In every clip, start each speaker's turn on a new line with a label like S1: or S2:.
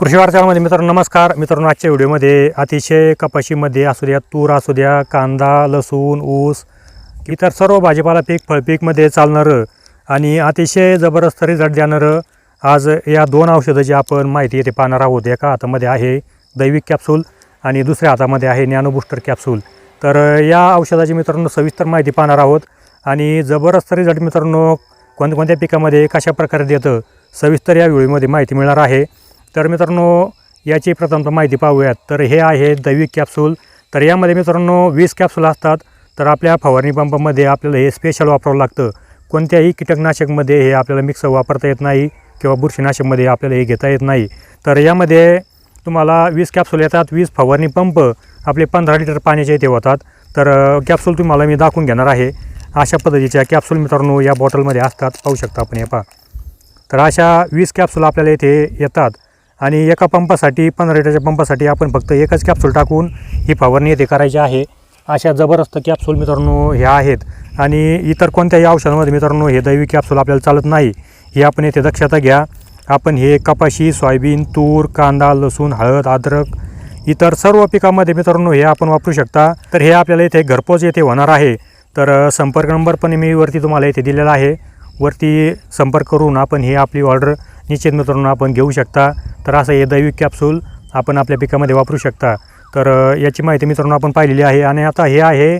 S1: कृषी वार्तामध्ये मित्रांनो नमस्कार. मित्रांनो आजच्या व्हिडिओमध्ये अतिशय कपाशीमध्ये असू द्या तूर असू द्या कांदा लसूण ऊस इतर सर्व भाजीपाला पीक फळपीकमध्ये चालणारं आणि अतिशय जबरदस्त रिझल्ट देणारं आज या दोन औषधाची आपण माहिती येथे पाहणार आहोत. एका हातामध्ये आहे दैविक कॅप्सूल आणि दुसऱ्या हातामध्ये आहे नॅनोबुस्टर कॅप्सूल तर या औषधाची मित्रांनो सविस्तर माहिती पाहणार आहोत आणि जबरदस्त रिझल्ट मित्रांनो कोणत्या कोणत्या पिकामध्ये कशा प्रकारे देतं सविस्तर या व्हिडिओमध्ये माहिती मिळणार आहे. तर मित्रांनो याची प्रथमतः माहिती पाहूयात. तर हे आहे दैविक कॅप्सूल तर यामध्ये मित्रांनो वीस कॅप्सूल असतात. तर आपल्या फवारणी पंपामध्ये आपल्याला हे स्पेशल वापरावं लागतं. कोणत्याही कीटकनाशकमध्ये हे आपल्याला मिक्स वापरता येत नाही किंवा बुरशीनाशकमध्ये आपल्याला हे घेता येत नाही. तर यामध्ये तुम्हाला वीस कॅप्सूल येतात वीस फवारणी पंप आपले पंधरा लिटर पाण्याचे इथे होतात. तर कॅप्सूल तुम्हाला मी दाखवून घेणार आहे. अशा पद्धतीच्या कॅप्सूल मित्रांनो या बॉटलमध्ये असतात. पाहू शकता आपण हे पहा. तर अशा वीस कॅप्सूल आपल्याला इथे येतात. आणि एका पंपासाठी पंधरा लिटरच्या पंपासाठी आपण फक्त एकच कॅप्सूल टाकून ही फवारणी येथे करायची आहे. अशा जबरदस्त कॅप्सूल मित्रांनो ह्या आहेत. आणि इतर कोणत्याही औषधामध्ये मित्रांनो हे दैवी कॅप्सूल आपल्याला चालत नाही. हे आपण येथे दक्षता घ्या. आपण हे कपाशी सोयाबीन तूर कांदा लसूण हळद अद्रक इतर सर्व पिकामध्ये मित्रांनो हे आपण वापरू शकता. तर हे आपल्याला इथे घरपोच येथे होणार आहे. तर संपर्क नंबर पण मी वरती तुम्हाला इथे दिलेला आहे. वरती संपर्क करून आपण हे आपली ऑर्डर निश्चित मित्रांनो आपण घेऊ शकता. तर असं हे दैविक कॅप्सूल आपण आपल्या पिकामध्ये वापरू शकता. तर याची माहिती मित्रांनो आपण पाहिलेली आहे आणि आता हे आहे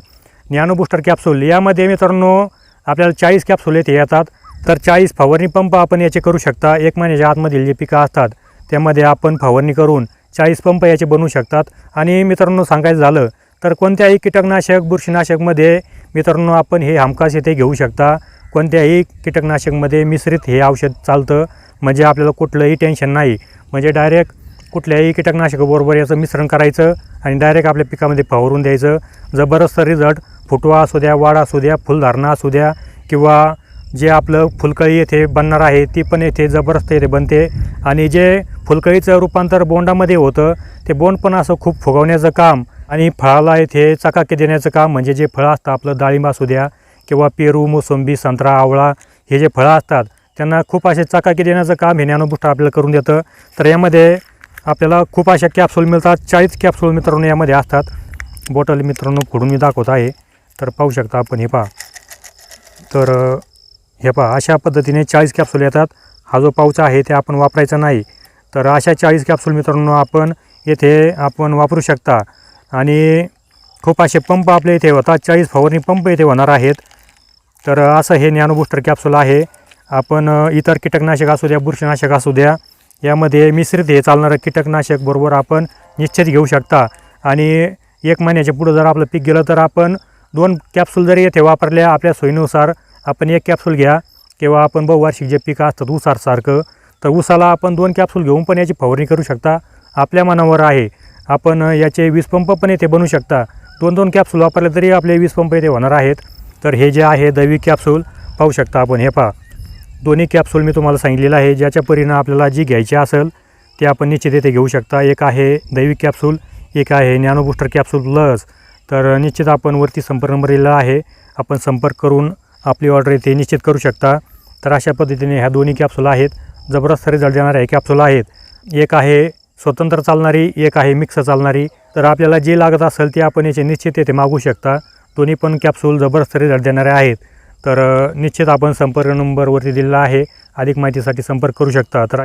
S1: नॅनो बूस्टर कॅप्सूल यामध्ये मित्रांनो आपल्याला चाळीस कॅप्सूल येथे येतात. तर चाळीस फवारणी पंप आपण याचे करू शकता. एक महिन्याच्या आतमधील जे पिकं असतात त्यामध्ये आपण फवारणी करून चाळीस पंप याचे बनवू शकतात. आणि मित्रांनो सांगायचं झालं तर कोणत्याही कीटकनाशक बुरशीनाशकमध्ये मित्रांनो आपण हे हमखास येथे घेऊ शकता. कोणत्याही कीटकनाशकमध्ये मिश्रित हे औषध चालतं. म्हणजे आपल्याला कुठलंही टेन्शन नाही. म्हणजे डायरेक्ट कुठल्याही कीटकनाशकाबरोबर याचं मिश्रण करायचं आणि डायरेक्ट आपल्या पिकामध्ये फवारून द्यायचं. जबरदस्त रिझल्ट फुटवा असू द्या वाढ असू द्या फुलधारणा असू द्या किंवा जे आपलं फुलकळी येथे बनणार आहे ती पण येथे जबरदस्त येथे बनते. आणि जे फुलकळीचं रूपांतर बोंडामध्ये होतं ते बोंड पण असं खूप फुगवण्याचं काम आणि फळाला येथे चकाकी देण्याचं काम म्हणजे जे फळं असतं आपलं डाळिंब असू द्या किंवा पेरू मोसंबी संत्रा आवळा हे जे फळं असतात त्यांना खूप असे चकाकी देण्याचं काम हे नॅनोबुस्टर आपल्याला करून देतं. तर यामध्ये आपल्याला खूप अशा कॅप्सूल मिळतात. चाळीस कॅप्सूल मित्रांनो यामध्ये असतात. बॉटल मित्रांनो फोडून मी दाखवत आहे. तर पाहू शकता आपण हे पहा. तर हे पहा अशा पद्धतीने चाळीस कॅप्सूल येतात. हा जो पाऊच आहे ते आपण वापरायचा नाही. तर अशा चाळीस कॅप्सूल मित्रांनो आपण येथे आपण वापरू शकता. आणि खूप असे पंप आपल्या इथे होतात. चाळीस फवारणी पंप इथे होणार आहेत. तर असं हे नॅनोबुस्टर कॅप्सूल आहे. आपण इतर कीटकनाशक असू द्या बुरशीनाशक असू द्या यामध्ये मिश्रित हे चालणारं कीटकनाशक बरोबर आपण निश्चित घेऊ शकता. आणि एक महिन्याच्या पुढं जर आपलं पीक गेलं तर आपण दोन कॅप्सूल जरी येथे वापरल्या आपल्या सोयीनुसार आपण एक कॅप्सूल घ्या किंवा आपण बहुवार्षिक जे पिकं असतात ऊसारसारखं तर ऊसाला आपण दोन कॅप्सूल घेऊन पण याची फवारणी करू शकता. आपल्या मनावर आहे. आपण याचे वीस पंप पण येथे बनवू शकता. दोन दोन कॅप्सूल वापरले तरी आपले वीस पंप येथे होणार आहेत. तर हे जे आहे दैविक कॅप्सूल पाहू शकता आपण. हे पहा. दोन्ही कॅप्सूल मी तुम्हाला सांगितलेलं आहे. ज्याच्या परीनं आपल्याला जी घ्यायची असेल ते आपण निश्चित येथे घेऊ शकता. एक आहे दैविक कॅप्सूल एक आहे नॅनोबूस्टर कॅप्सूल प्लस तर निश्चित आपण वरती संपर्क नंबर दिलेला आहे. आपण संपर्क करून आपली ऑर्डर येथे निश्चित करू शकता. तर अशा पद्धतीने ह्या दोन्ही कॅप्सूल आहेत. जबरदस्त रिझल्ट देणाऱ्या हे कॅप्सूल आहेत. एक आहे स्वतंत्र चालणारी एक आहे मिक्स चालणारी. तर आपल्याला जे लागत असेल ते आपण याचे निश्चित येथे मागू शकता. दोन्ही पण कॅप्सूल जबरदस्त रिझल्ट देणारे आहेत. तर निश्चित आपण संपर्क नंबरवरती दिलेला आहे. अधिक माहितीसाठी संपर्क करू शकता. तर